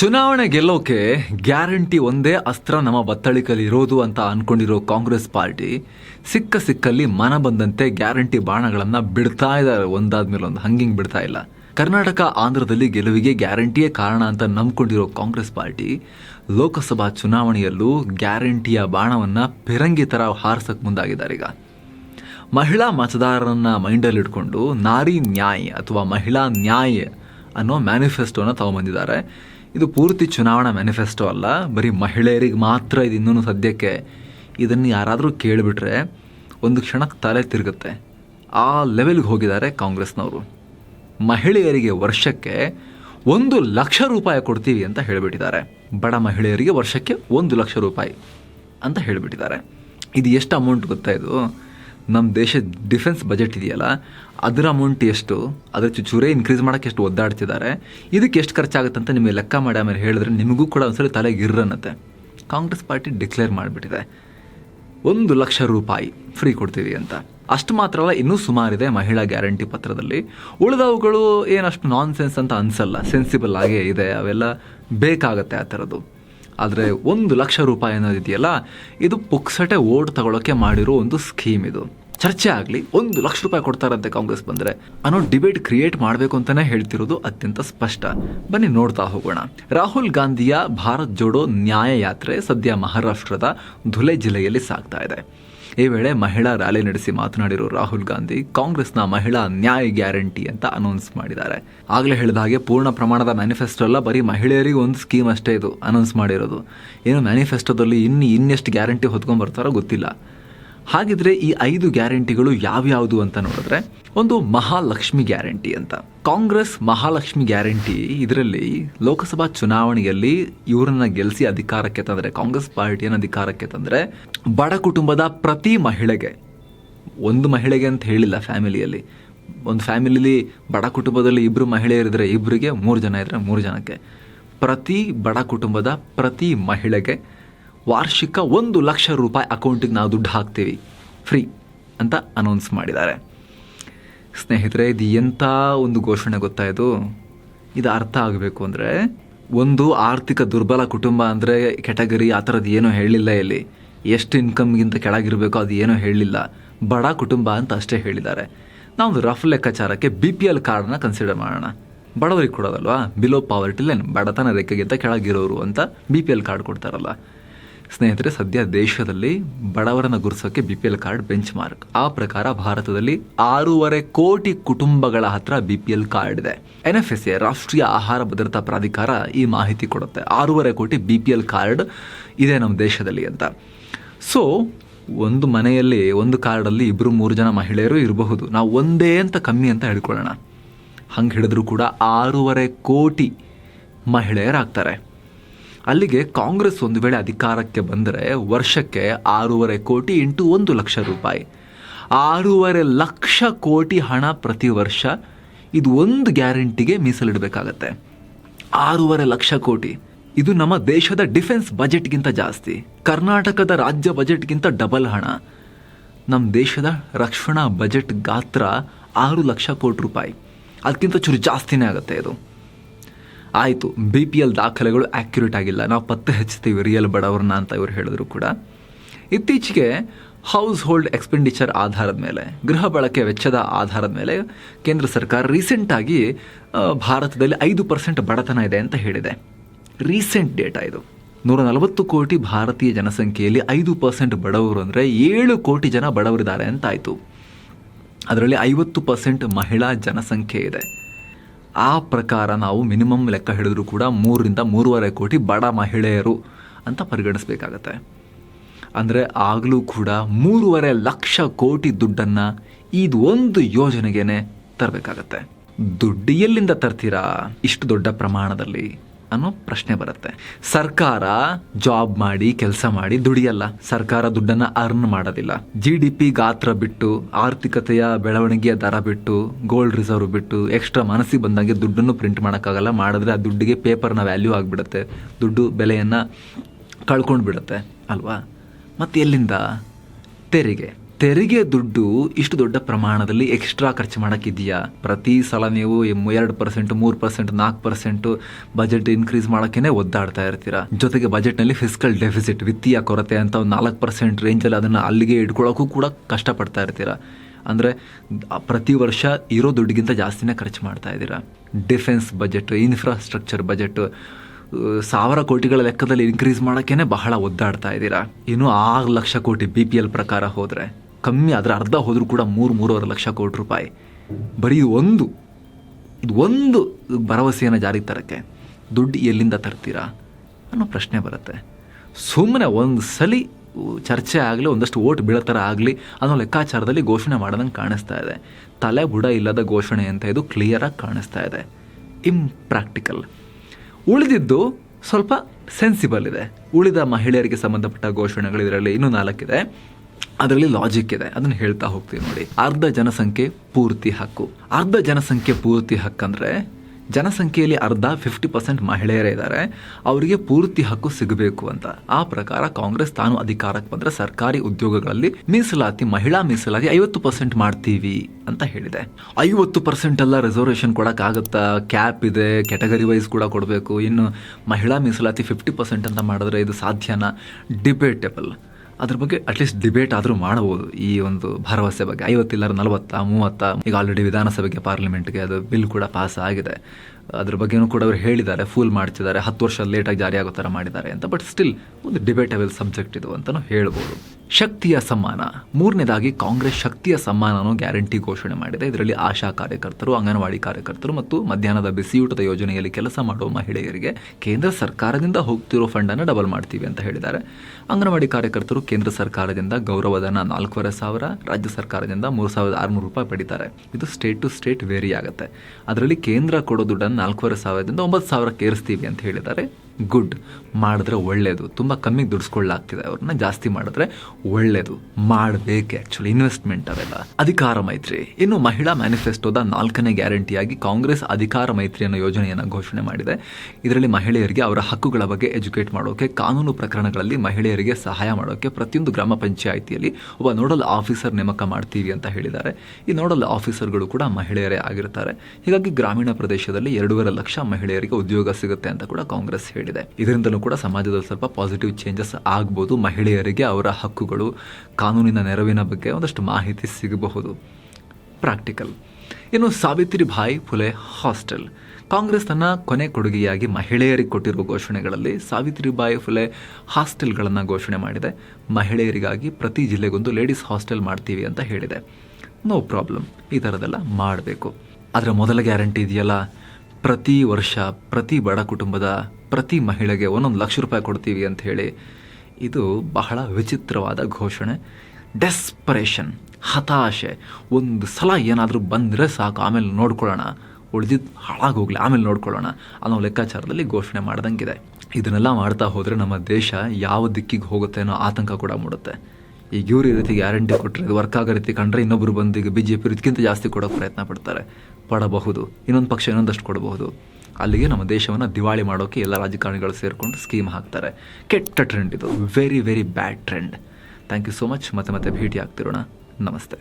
ಚುನಾವಣೆ ಗೆಲ್ಲೋಕೆ ಗ್ಯಾರಂಟಿ ಒಂದೇ ಅಸ್ತ್ರ ನಮ್ಮ ಬತ್ತಳಿಕಲ್ಲಿ ಇರೋದು ಅಂತ ಅನ್ಕೊಂಡಿರೋ ಕಾಂಗ್ರೆಸ್ ಪಾರ್ಟಿ ಸಿಕ್ಕ ಸಿಕ್ಕಲ್ಲಿ ಮನ ಬಂದಂತೆ ಗ್ಯಾರಂಟಿ ಬಾಣಗಳನ್ನು ಬಿಡ್ತಾ ಇದ್ದಾರೆ. ಒಂದಾದ್ಮೇಲೆ ಒಂದು ಹಂಗಿಂಗ್ ಬಿಡ್ತಾ ಇಲ್ಲ. ಕರ್ನಾಟಕ ಆಂಧ್ರದಲ್ಲಿ ಗೆಲುವಿಗೆ ಗ್ಯಾರಂಟಿಯೇ ಕಾರಣ ಅಂತ ನಂಬ್ಕೊಂಡಿರೋ ಕಾಂಗ್ರೆಸ್ ಪಾರ್ಟಿ ಲೋಕಸಭಾ ಚುನಾವಣೆಯಲ್ಲೂ ಗ್ಯಾರಂಟಿಯ ಬಾಣವನ್ನ ಪಿರಂಗಿ ತರ ಹಾರಿಸಕ್ಕೆ ಮುಂದಾಗಿದ್ದಾರೆ ಈಗ. ಮಹಿಳಾ ಮತದಾರರನ್ನ ಮೈಂಡಲ್ಲಿ ಇಟ್ಕೊಂಡು ನಾರಿ ನ್ಯಾಯ್ ಅಥವಾ ಮಹಿಳಾ ನ್ಯಾಯ್ ಅನ್ನೋ ಮ್ಯಾನಿಫೆಸ್ಟೋನ ತಗೊಂಬಂದಿದ್ದಾರೆ. ಇದು ಪೂರ್ತಿ ಚುನಾವಣಾ ಮ್ಯಾನಿಫೆಸ್ಟೋ ಅಲ್ಲ, ಬರೀ ಮಹಿಳೆಯರಿಗೆ ಮಾತ್ರ ಇದು ಇನ್ನೂ ಸದ್ಯಕ್ಕೆ ಇದನ್ನು ಯಾರಾದರೂ ಕೇಳಿಬಿಟ್ರೆ ಒಂದು ಕ್ಷಣಕ್ಕೆ ತಲೆ ತಿರುಗುತ್ತೆ. ಆ ಲೆವೆಲ್ಗೆ ಹೋಗಿದ್ದಾರೆ ಕಾಂಗ್ರೆಸ್ನವರು. ಮಹಿಳೆಯರಿಗೆ ವರ್ಷಕ್ಕೆ ಒಂದು ಲಕ್ಷ ರೂಪಾಯಿ ಕೊಡ್ತೀವಿ ಅಂತ ಹೇಳಿಬಿಟ್ಟಿದ್ದಾರೆ. ಬಡ ಮಹಿಳೆಯರಿಗೆ ವರ್ಷಕ್ಕೆ ಒಂದು ಲಕ್ಷ ರೂಪಾಯಿ ಅಂತ ಹೇಳಿಬಿಟ್ಟಿದ್ದಾರೆ. ಇದು ಎಷ್ಟು ಅಮೌಂಟ್ ಗೊತ್ತಾ ನಮ್ಮ ದೇಶದ ಡಿಫೆನ್ಸ್ ಬಜೆಟ್ ಇದೆಯಲ್ಲ ಅದರ ಅಮೌಂಟ್ ಎಷ್ಟು, ಅದರ ಚೂರೇ ಇನ್ಕ್ರೀಸ್ ಮಾಡೋಕೆ ಎಷ್ಟು ಒದ್ದಾಡ್ತಿದ್ದಾರೆ, ಇದಕ್ಕೆ ಎಷ್ಟು ಖರ್ಚಾಗುತ್ತೆ ಅಂತ ನಿಮಗೆ ಲೆಕ್ಕ ಮಾಡಿ ಆಮೇಲೆ ಹೇಳಿದ್ರೆ ನಿಮಗೂ ಕೂಡ ಒಂದ್ಸರಿ ತಲೆಗೆ ಇರ್ರನ್ನತ್ತೆ ಕಾಂಗ್ರೆಸ್ ಪಾರ್ಟಿ ಡಿಕ್ಲೇರ್ ಮಾಡಿಬಿಟ್ಟಿದೆ. ಒಂದು ಲಕ್ಷ ರೂಪಾಯಿ ಫ್ರೀ ಕೊಡ್ತೀವಿ ಅಂತ. ಅಷ್ಟು ಮಾತ್ರವಲ್ಲ, ಇನ್ನೂ ಸುಮಾರಿದೆ ಮಹಿಳಾ ಗ್ಯಾರಂಟಿ ಪತ್ರದಲ್ಲಿ. ಉಳಿದವುಗಳು ಏನಷ್ಟು ನಾನ್ ಸೆನ್ಸ್ ಅಂತ ಅನ್ಸಲ್ಲ ಸೆನ್ಸಿಬಲ್ ಆಗೇ ಇದೆ, ಅವೆಲ್ಲ ಬೇಕಾಗತ್ತೆ ಆ ಥರದ್ದು. ಆದರೆ ಒಂದು ಲಕ್ಷ ರೂಪಾಯಿ ಅನ್ನೋದಿದೆಯಲ್ಲ, ಇದು ಪುಕ್ಸಟೆ ಓಟ್ ತಗೊಳ್ಳೋಕೆ ಮಾಡಿರೋ ಒಂದು ಸ್ಕೀಮ್ ಇದು. ಚರ್ಚೆ ಆಗಲಿ ಒಂದು ಲಕ್ಷ ರೂಪಾಯಿ ಕೊಡ್ತಾರಂತೆ ಕಾಂಗ್ರೆಸ್ ಬಂದರೆ. ಅನ್ನೋ ಡಿಬೇಟ್ ಕ್ರಿಯೇಟ್ ಮಾಡಬೇಕು ಅಂತಲೇ ಹೇಳ್ತಿರೋದು ಅತ್ಯಂತ ಸ್ಪಷ್ಟ. ಬನ್ನಿ ನೋಡ್ತಾ ಹೋಗೋಣ. ರಾಹುಲ್ ಗಾಂಧಿಯ ಭಾರತ್ ಜೋಡೋ ನ್ಯಾಯ ಯಾತ್ರೆ ಸದ್ಯ ಮಹಾರಾಷ್ಟ್ರದ ಧುಲೆ ಜಿಲ್ಲೆಯಲ್ಲಿ ಸಾಗ್ತಾ ಇದೆ. ಈ ವೇಳೆ ಮಹಿಳಾ ರ್ಯಾಲಿ ನಡೆಸಿ ಮಾತನಾಡಿರೋ ರಾಹುಲ್ ಗಾಂಧಿ ಕಾಂಗ್ರೆಸ್ನ ಮಹಿಳಾ ನ್ಯಾಯ ಗ್ಯಾರಂಟಿ ಅಂತ ಅನೌನ್ಸ್ ಮಾಡಿದ್ದಾರೆ. ಆಗಲೇ ಹೇಳಿದ ಹಾಗೆ ಪೂರ್ಣ ಪ್ರಮಾಣದ ಮ್ಯಾನಿಫೆಸ್ಟೋ ಅಲ್ಲ, ಬರೀ ಮಹಿಳೆಯರಿಗೆ ಒಂದು ಸ್ಕೀಮ್ ಅಷ್ಟೇ ಇದು ಅನೌನ್ಸ್ ಮಾಡಿರೋದು. ಏನು ಮ್ಯಾನಿಫೆಸ್ಟೋದಲ್ಲಿ ಇನ್ನು ಇನ್ನೆಷ್ಟು ಗ್ಯಾರಂಟಿ ಹೊತ್ಕೊಂಡ್ ಬರ್ತಾರೋ ಗೊತ್ತಿಲ್ಲ. ಹಾಗಿದ್ರೆ ಈ ಐದು ಗ್ಯಾರಂಟಿಗಳು ಯಾವ್ಯಾವುದು ಅಂತ ನೋಡಿದ್ರೆ ಒಂದು ಮಹಾಲಕ್ಷ್ಮಿ ಗ್ಯಾರಂಟಿ ಅಂತ. ಕಾಂಗ್ರೆಸ್ ಮಹಾಲಕ್ಷ್ಮಿ ಗ್ಯಾರಂಟಿ ಇದರಲ್ಲಿ ಲೋಕಸಭಾ ಚುನಾವಣೆಯಲ್ಲಿ ಇವರನ್ನ ಗೆಲ್ಲಿಸಿ ಅಧಿಕಾರಕ್ಕೆ ತಂದ್ರೆ, ಕಾಂಗ್ರೆಸ್ ಪಾರ್ಟಿಯನ್ನು ಅಧಿಕಾರಕ್ಕೆ ತಂದ್ರೆ ಬಡ ಕುಟುಂಬದ ಪ್ರತಿ ಮಹಿಳೆಗೆ, ಒಂದು ಮಹಿಳೆಗೆ ಅಂತ ಹೇಳಿಲ್ಲ ಫ್ಯಾಮಿಲಿಯಲ್ಲಿ, ಒಂದು ಫ್ಯಾಮಿಲಿಲಿ ಬಡ ಕುಟುಂಬದಲ್ಲಿ ಇಬ್ಬರು ಮಹಿಳೆಯರಿದ್ರೆ ಇಬ್ಬರಿಗೆ ಮೂರು ಜನ ಇದ್ದರೆ ಮೂರು ಜನಕ್ಕೆ, ಪ್ರತಿ ಬಡ ಕುಟುಂಬದ ಪ್ರತಿ ಮಹಿಳೆಗೆ ವಾರ್ಷಿಕ ಒಂದು ಲಕ್ಷ ರೂಪಾಯಿ ಅಕೌಂಟಿಗೆ ನಾವು ದುಡ್ಡು ಹಾಕ್ತೀವಿ. ಫ್ರೀ ಅಂತ ಅನೌನ್ಸ್ ಮಾಡಿದ್ದಾರೆ. ಸ್ನೇಹಿತರೆ, ಇದು ಎಂಥ ಒಂದು ಘೋಷಣೆ ಗೊತ್ತಾ ಇದು? ಅರ್ಥ ಆಗಬೇಕು ಅಂದರೆ ಒಂದು ಆರ್ಥಿಕ ದುರ್ಬಲ ಕುಟುಂಬ ಅಂದರೆ ಕೆಟಗರಿ ಆ ಥರದ್ದು ಏನೂ ಹೇಳಿಲ್ಲ ಇಲ್ಲಿ. ಎಷ್ಟು ಇನ್ಕಮ್ಗಿಂತ ಕೆಳಗಿರಬೇಕು ಅದು ಏನೂ ಹೇಳಿಲ್ಲ. ಬಡ ಕುಟುಂಬ ಅಂತ ಅಷ್ಟೇ ಹೇಳಿದ್ದಾರೆ. ನಾವು ರಫ್ ಲೆಕ್ಕಾಚಾರಕ್ಕೆ ಬಿ ಪಿ ಎಲ್ ಕಾರ್ಡನ್ನ ಕನ್ಸಿಡರ್ ಮಾಡೋಣ. ಬಡವರಿಗೆ ಕೊಡೋದಲ್ವಾ? ಬಿಲೋ ಪಾವರ್ಟಿ ಲೈನ್ ಬಡತನ ರೇಖೆಗಿಂತ ಕೆಳಗಿರೋರು ಅಂತ ಬಿ ಪಿ ಎಲ್ ಕಾರ್ಡ್ ಕೊಡ್ತಾರಲ್ಲ. ಸ್ನೇಹಿತರೆ, ಸದ್ಯ ದೇಶದಲ್ಲಿ ಬಡವರನ್ನ ಗುರುಸೋಕೆ B P L card benchmark ಆ ಪ್ರಕಾರ ಭಾರತದಲ್ಲಿ ಆರೂವರೆ ಕೋಟಿ ಕುಟುಂಬಗಳ ಹತ್ರ ಬಿ ಪಿ ಎಲ್ ಕಾರ್ಡ್ ಇದೆ. ಎನ್ ಎಫ್ ಎಸ್ ಎ ರಾಷ್ಟ್ರೀಯ ಆಹಾರ ಭದ್ರತಾ ಪ್ರಾಧಿಕಾರ ಈ ಮಾಹಿತಿ ಕೊಡುತ್ತೆ. ಆರೂವರೆ ಕೋಟಿ ಬಿ ಪಿ ಎಲ್ ಕಾರ್ಡ್ ಇದೆ ನಮ್ಮ ದೇಶದಲ್ಲಿ ಅಂತ. ಸೊ ಒಂದು ಮನೆಯಲ್ಲಿ, ಒಂದು ಕಾರ್ಡಲ್ಲಿ ಇಬ್ಬರು ಮೂರು ಜನ ಮಹಿಳೆಯರು ಇರಬಹುದು. ನಾವು ಒಂದೇ ಅಂತ ಕಮ್ಮಿ ಅಂತ ಹೇಳ್ಕೊಳ್ಳೋಣ. ಹಂಗೆ ಹಿಡಿದ್ರು ಕೂಡ ಆರೂವರೆ ಕೋಟಿ ಮಹಿಳೆಯರಾಗ್ತಾರೆ. ಅಲ್ಲಿಗೆ ಕಾಂಗ್ರೆಸ್ ಒಂದು ವೇಳೆ ಅಧಿಕಾರಕ್ಕೆ ಬಂದರೆ ವರ್ಷಕ್ಕೆ ಆರೂವರೆ ಕೋಟಿ ಇಂಟು ಒಂದು ಲಕ್ಷ ರೂಪಾಯಿ. ಆರೂವರೆ ಲಕ್ಷ ಕೋಟಿ ಹಣ ಪ್ರತಿ ವರ್ಷ ಇದು ಒಂದು ಗ್ಯಾರಂಟಿಗೆ ಮೀಸಲಿಡಬೇಕಾಗತ್ತೆ. ಆರೂವರೆ ಲಕ್ಷ ಕೋಟಿ. ಇದು ನಮ್ಮ ದೇಶದ ಡಿಫೆನ್ಸ್ ಬಜೆಟ್ಗಿಂತ ಜಾಸ್ತಿ. ಕರ್ನಾಟಕದ ರಾಜ್ಯ ಬಜೆಟ್ಗಿಂತ ಡಬಲ್ ಹಣ. ನಮ್ಮ ದೇಶದ ರಕ್ಷಣಾ ಬಜೆಟ್ ಗಾತ್ರ ಆರು ಲಕ್ಷ ಕೋಟಿ ರೂಪಾಯಿ. ಅದಕ್ಕಿಂತ ಚೂರು ಜಾಸ್ತಿನೇ ಆಗುತ್ತೆ ಇದು. ಆಯಿತು ಬಿ ಪಿ ಎಲ್ ದಾಖಲೆಗಳು ಆ್ಯಕ್ಯುರೇಟ್ ಆಗಿಲ್ಲ. ನಾವು ಪತ್ತೆ ಹಚ್ತೀವಿ ರಿಯಲ್ ಬಡವ್ರನ್ನ ಅಂತ ಇವರು ಹೇಳಿದ್ರು ಕೂಡ. ಇತ್ತೀಚೆಗೆ ಹೌಸ್ ಹೋಲ್ಡ್ ಎಕ್ಸ್ಪೆಂಡಿಚರ್ ಆಧಾರದ ಮೇಲೆ, ಗೃಹ ಬಳಕೆ ವೆಚ್ಚದ ಆಧಾರದ ಮೇಲೆ ಕೇಂದ್ರ ಸರ್ಕಾರ ರೀಸೆಂಟಾಗಿ ಭಾರತದಲ್ಲಿ ಐದು ಪರ್ಸೆಂಟ್ ಬಡತನ ಇದೆ ಅಂತ ಹೇಳಿದೆ. ರೀಸೆಂಟ್ ಡೇಟಾ ಇದು. ನೂರ ನಲವತ್ತು ಕೋಟಿ ಭಾರತೀಯ ಜನಸಂಖ್ಯೆಯಲ್ಲಿ ಐದು ಪರ್ಸೆಂಟ್ ಬಡವರು ಅಂದರೆ ಏಳು ಕೋಟಿ ಜನ ಬಡವರಿದ್ದಾರೆ ಅಂತ ಆಯಿತು. ಅದರಲ್ಲಿ ಐವತ್ತು ಪರ್ಸೆಂಟ್ ಮಹಿಳಾ ಜನಸಂಖ್ಯೆ ಇದೆ. ಆ ಪ್ರಕಾರ ನಾವು ಮಿನಿಮಮ್ ಲೆಕ್ಕ ಹಿಡಿದ್ರು ಕೂಡ ಮೂರರಿಂದ ಮೂರುವರೆ ಕೋಟಿ ಬಡ ಮಹಿಳೆಯರು ಅಂತ ಪರಿಗಣಿಸಬೇಕಾಗತ್ತೆ. ಅಂದರೆ ಆಗಲೂ ಕೂಡ ಮೂರುವರೆ ಲಕ್ಷ ಕೋಟಿ ದುಡ್ಡನ್ನು ಇದು ಒಂದು ಯೋಜನೆಗೇನೆ ತರಬೇಕಾಗತ್ತೆ. ದುಡ್ಡು ಎಲ್ಲಿಂದ ತರ್ತೀರಾ? ಇಷ್ಟು ದೊಡ್ಡ ಪ್ರಮಾಣದಲ್ಲಿ. ಅನ್ನೋ ಪ್ರಶ್ನೆ ಬರುತ್ತೆ. ಸರ್ಕಾರ ಜಾಬ್ ಮಾಡಿ, ಕೆಲಸ ಮಾಡಿ ದುಡಿಯಲ್ಲ. ಸರ್ಕಾರ ದುಡ್ಡನ್ನ ಅರ್ನ್ ಮಾಡೋದಿಲ್ಲ. ಜಿ ಡಿ ಪಿ ಗಾತ್ರ ಬಿಟ್ಟು, ಆರ್ಥಿಕತೆಯ ಬೆಳವಣಿಗೆಯ ದರ ಬಿಟ್ಟು ಗೋಲ್ಡ್ ರಿಸರ್ವ್ ಬಿಟ್ಟು ಎಕ್ಸ್ಟ್ರಾ ಮನಸ್ಸಿಗೆ ಬಂದಂಗೆ ದುಡ್ಡನ್ನು ಪ್ರಿಂಟ್ ಮಾಡೋಕ್ಕಾಗಲ್ಲ. ಮಾಡಿದ್ರೆ ಆ ದುಡ್ಡಿಗೆ ಪೇಪರ್ನ ವ್ಯಾಲ್ಯೂ ಆಗಿಬಿಡುತ್ತೆ. ದುಡ್ಡು ಬೆಲೆಯನ್ನು ಕಳ್ಕೊಂಡು ಬಿಡುತ್ತೆ ಅಲ್ವಾ? ಮತ್ತು ಎಲ್ಲಿಂದ? ತೆರಿಗೆ. ತೆರಿಗೆ ದುಡ್ಡು ಇಷ್ಟು ದೊಡ್ಡ ಪ್ರಮಾಣದಲ್ಲಿ ಎಕ್ಸ್ಟ್ರಾ ಖರ್ಚು ಮಾಡೋಕ್ಕಿದೆಯಾ ಪ್ರತಿ ಸಲ ನೀವು ಎರಡು ಪರ್ಸೆಂಟ್ ಮೂರು ಪರ್ಸೆಂಟ್ ನಾಲ್ಕು ಪರ್ಸೆಂಟ್ ಬಜೆಟ್ ಇನ್ಕ್ರೀಸ್ ಮಾಡೋಕ್ಕೇನೆ ಒದ್ದಾಡ್ತಾ ಇರ್ತೀರಾ? ಜೊತೆಗೆ ಬಜೆಟ್ನಲ್ಲಿ ಫಿಸಿಕಲ್ ಡೆಫಿಸಿಟ್ ವಿತ್ತೀಯ ಕೊರತೆ ಅಂತ ಒಂದು ನಾಲ್ಕು ಪರ್ಸೆಂಟ್ ರೇಂಜಲ್ಲಿ ಅದನ್ನು ಅಲ್ಲಿಗೆ ಇಟ್ಕೊಳ್ಳೋಕ್ಕೂ ಕೂಡ ಕಷ್ಟಪಡ್ತಾ ಇರ್ತೀರಾ? ಅಂದರೆ ಪ್ರತಿ ವರ್ಷ ಇರೋ ದುಡ್ಡಿಗಿಂತ ಜಾಸ್ತಿನೇ ಖರ್ಚು ಮಾಡ್ತಾ ಇದ್ದೀರಾ? ಡಿಫೆನ್ಸ್ ಬಜೆಟ್ ಇನ್ಫ್ರಾಸ್ಟ್ರಕ್ಚರ್ ಬಜೆಟ್ ಸಾವಿರ ಕೋಟಿಗಳ ಲೆಕ್ಕದಲ್ಲಿ ಇನ್ಕ್ರೀಸ್ ಮಾಡೋಕ್ಕೇ ಬಹಳ ಒದ್ದಾಡ್ತಾ ಇದ್ದೀರಾ? ಇನ್ನು ಆರು ಲಕ್ಷ ಕೋಟಿ ಬಿ ಪಿ ಎಲ್ ಪ್ರಕಾರ ಹೋದರೆ ಕಮ್ಮಿ ಅದರ ಅರ್ಧ ಹೋದರೂ ಕೂಡ ಮೂರು, ಮೂರುವರೆ ಲಕ್ಷ ಕೋಟಿ ರೂಪಾಯಿ. ಬರೀ ಒಂದು ಇದು ಒಂದು ಭರವಸೆಯನ್ನು ಜಾರಿಗೆ ತರೋಕ್ಕೆ ದುಡ್ಡು ಎಲ್ಲಿಂದ ತರ್ತೀರಾ ಅನ್ನೋ ಪ್ರಶ್ನೆ ಬರುತ್ತೆ. ಸುಮ್ಮನೆ ಒಂದು ಸಲಿ ಚರ್ಚೆ ಆಗಲಿ, ಒಂದಷ್ಟು ಓಟ್ ಬೀಳೋ ಆಗಲಿ ಅನ್ನೋ ಲೆಕ್ಕಾಚಾರದಲ್ಲಿ ಘೋಷಣೆ ಮಾಡೋದಂಗೆ ಕಾಣಿಸ್ತಾ ಇದೆ. ತಲೆ ಬುಡ ಇಲ್ಲದ ಘೋಷಣೆ ಅಂತ ಇದು ಕ್ಲಿಯರಾಗಿ ಕಾಣಿಸ್ತಾ ಇದೆ. ಇಂಪ್ರಾಕ್ಟಿಕಲ್ ಉಳಿದಿದ್ದು ಸ್ವಲ್ಪ ಸೆನ್ಸಿಬಲ್ ಇದೆ. ಉಳಿದ ಮಹಿಳೆಯರಿಗೆ ಸಂಬಂಧಪಟ್ಟ ಘೋಷಣೆಗಳು ಇದರಲ್ಲಿ ಇನ್ನೂ ನಾಲ್ಕಿದೆ. ಅದರಲ್ಲಿ ಲಾಜಿಕ್ ಇದೆ. ಅದನ್ನು ಹೇಳ್ತಾ ಹೋಗ್ತೀವಿ ನೋಡಿ. ಅರ್ಧ ಜನಸಂಖ್ಯೆ ಪೂರ್ತಿ ಹಕ್ಕು. ಅರ್ಧ ಜನಸಂಖ್ಯೆ ಪೂರ್ತಿ ಹಕ್ಕಂದ್ರೆ ಜನಸಂಖ್ಯೆಯಲ್ಲಿ ಅರ್ಧ ಫಿಫ್ಟಿ ಪರ್ಸೆಂಟ್ ಮಹಿಳೆಯರೇ ಇದ್ದಾರೆ ಅವರಿಗೆ ಪೂರ್ತಿ ಹಕ್ಕು ಸಿಗಬೇಕು ಅಂತ. ಆ ಪ್ರಕಾರ ಕಾಂಗ್ರೆಸ್ ತಾನು ಅಧಿಕಾರಕ್ಕೆ ಬಂದರೆ ಸರ್ಕಾರಿ ಉದ್ಯೋಗಗಳಲ್ಲಿ ಮೀಸಲಾತಿ, ಮಹಿಳಾ ಮೀಸಲಾತಿ ಐವತ್ತು ಪರ್ಸೆಂಟ್ ಮಾಡ್ತೀವಿ ಅಂತ ಹೇಳಿದೆ. ಐವತ್ತು ಪರ್ಸೆಂಟ್ ಎಲ್ಲ ರಿಸರ್ವೇಷನ್ ಕೊಡೋಕ್ಕಾಗತ್ತಾ ಕ್ಯಾಪ್ ಇದೆ ಕ್ಯಾಟಗರಿ ವೈಸ್ ಕೂಡ ಕೊಡಬೇಕು. ಇನ್ನು ಮಹಿಳಾ ಮೀಸಲಾತಿ ಫಿಫ್ಟಿ ಪರ್ಸೆಂಟ್ ಅಂತ ಮಾಡಿದ್ರೆ ಇದು ಸಾಧ್ಯನಾ? ಡಿಬೇಟೇಬಲ್ ಅದ್ರ ಬಗ್ಗೆ ಅಟ್ಲೀಸ್ಟ್ ಡಿಬೇಟ್ ಆದರೂ ಮಾಡಬಹುದು. ಈ ಒಂದು ಭರವಸೆ ಬಗ್ಗೆ. ಐವತ್ತಿಲ್ಲರ ನಲವತ್ತ, ಮೂವತ್ತ, ಈಗ ಆಲ್ರೆಡಿ ವಿಧಾನಸಭೆಗೆ ಪಾರ್ಲಿಮೆಂಟ್ಗೆ ಅದು ಬಿಲ್ ಕೂಡ ಪಾಸ್ ಆಗಿದೆ. ಅದ್ರ ಬಗ್ಗೆನೂ ಕೂಡ ಅವರು ಹೇಳಿದ್ದಾರೆ ಫೂಲ್ ಮಾಡ್ತಿದ್ದಾರೆ, ಹತ್ತು ವರ್ಷ ಲೇಟಾಗಿ ಜಾರಿ ಆಗೋ ಥರ ಮಾಡಿದ್ದಾರೆ ಅಂತ. ಬಟ್ ಸ್ಟಿಲ್ ಒಂದು ಡಿಬೇಟಬಲ್ ಸಬ್ಜೆಕ್ಟ್ ಇದು ಅಂತಲೂ ಹೇಳ್ಬೋದು. ಶಕ್ತಿಯ ಸಮ್ಮಾನ. ಮೂರನೇದಾಗಿ ಕಾಂಗ್ರೆಸ್ ಶಕ್ತಿಯ ಸಮ್ಮಾನವನ್ನು ಗ್ಯಾರಂಟಿ ಘೋಷಣೆ ಮಾಡಿದೆ. ಇದರಲ್ಲಿ ಆಶಾ ಕಾರ್ಯಕರ್ತರು, ಅಂಗನವಾಡಿ ಕಾರ್ಯಕರ್ತರು ಮತ್ತು ಮಧ್ಯಾಹ್ನದ ಬಿಸಿಯೂಟದ ಯೋಜನೆಯಲ್ಲಿ ಕೆಲಸ ಮಾಡುವ ಮಹಿಳೆಯರಿಗೆ ಕೇಂದ್ರ ಸರ್ಕಾರದಿಂದ ಹೋಗ್ತಿರೋ ಫಂಡನ್ನು ಡಬಲ್ ಮಾಡ್ತೀವಿ ಅಂತ ಹೇಳಿದ್ದಾರೆ. ಅಂಗನವಾಡಿ ಕಾರ್ಯಕರ್ತರು ಕೇಂದ್ರ ಸರ್ಕಾರದಿಂದ ಗೌರವಧನ ನಾಲ್ಕೂವರೆ ಸಾವಿರ, ರಾಜ್ಯ ಸರ್ಕಾರದಿಂದ ಮೂರು ಸಾವಿರದ ಆರುನೂರು ರೂಪಾಯಿ ಪಡಿತಾರೆ. ಇದು ಸ್ಟೇಟ್ ಟು ಸ್ಟೇಟ್ ವೇರಿ ಆಗುತ್ತೆ. ಅದರಲ್ಲಿ ಕೇಂದ್ರ ಕೊಡೋ ದುಡ್ಡನ್ನು ನಾಲ್ಕೂವರೆ ಸಾವಿರದಿಂದ ಒಂಬತ್ತು ಸಾವಿರಕ್ಕೆ ಏರಿಸ್ತೀವಿ ಅಂತ ಹೇಳಿದ್ದಾರೆ. ಗುಡ್ ಮಾಡಿದ್ರೆ ಒಳ್ಳೆಯದು ತುಂಬ ಕಮ್ಮಿ ದುಡಿಸ್ಕೊಳ್ಳಾಗ್ತಿದೆ ಅವ್ರನ್ನ, ಜಾಸ್ತಿ ಮಾಡಿದ್ರೆ ಒಳ್ಳೆಯದು ಮಾಡಬೇಕು ಆ್ಯಕ್ಚುಲಿ ಇನ್ವೆಸ್ಟ್ಮೆಂಟ್ ಅವೆಲ್ಲ. ಅಧಿಕಾರ ಮೈತ್ರಿ. ಇನ್ನು ಮಹಿಳಾ ಮ್ಯಾನಿಫೆಸ್ಟೋದ ನಾಲ್ಕನೇ ಗ್ಯಾರಂಟಿಯಾಗಿ ಕಾಂಗ್ರೆಸ್ ಅಧಿಕಾರ ಮೈತ್ರಿ ಅನ್ನೋ ಯೋಜನೆಯನ್ನು ಘೋಷಣೆ ಮಾಡಿದೆ. ಇದರಲ್ಲಿ ಮಹಿಳೆಯರಿಗೆ ಅವರ ಹಕ್ಕುಗಳ ಬಗ್ಗೆ ಎಜುಕೇಟ್ ಮಾಡೋಕೆ, ಕಾನೂನು ಪ್ರಕರಣಗಳಲ್ಲಿ ಮಹಿಳೆಯರಿಗೆ ಸಹಾಯ ಮಾಡೋಕೆ ಪ್ರತಿಯೊಂದು ಗ್ರಾಮ ಪಂಚಾಯಿತಿಯಲ್ಲಿ ಒಬ್ಬ ನೋಡಲ್ ಆಫೀಸರ್ ನೇಮಕ ಮಾಡ್ತೀವಿ ಅಂತ ಹೇಳಿದ್ದಾರೆ. ಈ ನೋಡಲ್ ಆಫೀಸರ್ಗಳು ಕೂಡ ಮಹಿಳೆಯರೇ ಆಗಿರ್ತಾರೆ. ಹೀಗಾಗಿ ಗ್ರಾಮೀಣ ಪ್ರದೇಶದಲ್ಲಿ ಎರಡೂವರೆ ಲಕ್ಷ ಮಹಿಳೆಯರಿಗೆ ಉದ್ಯೋಗ ಸಿಗುತ್ತೆ ಅಂತ ಕೂಡ ಕಾಂಗ್ರೆಸ್ ಹೇಳಿದೆ. ಇದರಿಂದಲೂ ಕೂಡ ಸಮಾಜದಲ್ಲಿ ಸ್ವಲ್ಪ ಪಾಸಿಟಿವ್ ಚೇಂಜಸ್ ಆಗ್ಬೋದು. ಮಹಿಳೆಯರಿಗೆ ಅವರ ಹಕ್ಕುಗಳು, ಕಾನೂನಿನ ನೆರವಿನ ಬಗ್ಗೆ ಒಂದಷ್ಟು ಮಾಹಿತಿ ಸಿಗಬಹುದು. ಪ್ರಾಕ್ಟಿಕಲ್ ಇನ್ನು ಸಾವಿತ್ರಿಬಾಯಿ ಫುಲೆ ಹಾಸ್ಟೆಲ್. ಕಾಂಗ್ರೆಸ್ ತನ್ನ ಕೊನೆ ಕೊಡುಗೆಯಾಗಿ ಮಹಿಳೆಯರಿಗೆ ಕೊಟ್ಟಿರುವ ಘೋಷಣೆಗಳಲ್ಲಿ ಸಾವಿತ್ರಿಬಾಯಿ ಫುಲೆ ಹಾಸ್ಟೆಲ್ಗಳನ್ನು ಘೋಷಣೆ ಮಾಡಿದೆ. ಮಹಿಳೆಯರಿಗಾಗಿ ಪ್ರತಿ ಜಿಲ್ಲೆಗೊಂದು ಲೇಡೀಸ್ ಹಾಸ್ಟೆಲ್ ಮಾಡ್ತೀವಿ ಅಂತ ಹೇಳಿದೆ. ನೋ ಪ್ರಾಬ್ಲಮ್ ಈ ಥರದೆಲ್ಲ ಮಾಡಬೇಕು. ಅದರ ಮೊದಲ ಗ್ಯಾರಂಟಿ ಇದೆಯಲ್ಲ? ಪ್ರತಿ ವರ್ಷ ಪ್ರತಿ ಬಡ ಕುಟುಂಬದ ಪ್ರತಿ ಮಹಿಳೆಗೆ ಒಂದೊಂದು ಲಕ್ಷ ರೂಪಾಯಿ ಕೊಡ್ತೀವಿ ಅಂತ ಹೇಳಿ ಇದು ಬಹಳ ವಿಚಿತ್ರವಾದ ಘೋಷಣೆ. ಡೆಸ್ಪರೇಷನ್, ಹತಾಶೆ, ಒಂದು ಸಲ ಏನಾದರೂ ಬಂದರೆ ಸಾಕು, ಆಮೇಲೆ ನೋಡ್ಕೊಳ್ಳೋಣ. ಉಳಿದಿದ್ದು ಹಾಳಾಗೋಗ್ಲಿ, ಆಮೇಲೆ ನೋಡ್ಕೊಳ್ಳೋಣ ಅನ್ನೋ ಲೆಕ್ಕಾಚಾರದಲ್ಲಿ ಘೋಷಣೆ ಮಾಡ್ದಂಗಿದೆ. ಇದನ್ನೆಲ್ಲ ಮಾಡ್ತಾ ಹೋದರೆ ನಮ್ಮ ದೇಶ ಯಾವ ದಿಕ್ಕಿಗೆ ಹೋಗುತ್ತೆ ಅನ್ನೋ ಆತಂಕ ಕೂಡ ಮೂಡುತ್ತೆ. ಈಗ ಇವರು ಈ ರೀತಿ ಗ್ಯಾರಂಟಿ ಕೊಟ್ಟರೆ ಇದು ವರ್ಕ್ ಆಗೋ ರೀತಿ ಕಂಡ್ರೆ ಇನ್ನೊಬ್ಬರು ಬಂದು ಈಗ ಬಿ ಜೆ ಪಿ ಇದಕ್ಕಿಂತ ಜಾಸ್ತಿ ಕೊಡೋಕ್ಕೆ ಪ್ರಯತ್ನ ಪಡ್ತಾರೆ. ಪಡಬಹುದು. ಇನ್ನೊಂದು ಪಕ್ಷ ಇನ್ನೊಂದಷ್ಟು ಕೊಡಬಹುದು. ಅಲ್ಲಿಗೆ ನಮ್ಮ ದೇಶವನ್ನು ದಿವಾಳಿ ಮಾಡೋಕೆ ಎಲ್ಲ ರಾಜಕಾರಣಿಗಳು ಸೇರಿಕೊಂಡು ಸ್ಕೀಮ್ ಹಾಕ್ತಾರೆ. ಕೆಟ್ಟ ಟ್ರೆಂಡ್ ಇದು. Very very bad trend thank you so much ಮತ್ತೆ ಮತ್ತೆ ಭೇಟಿ ಆಗ್ತಿರೋಣ ನಮಸ್ತೆ.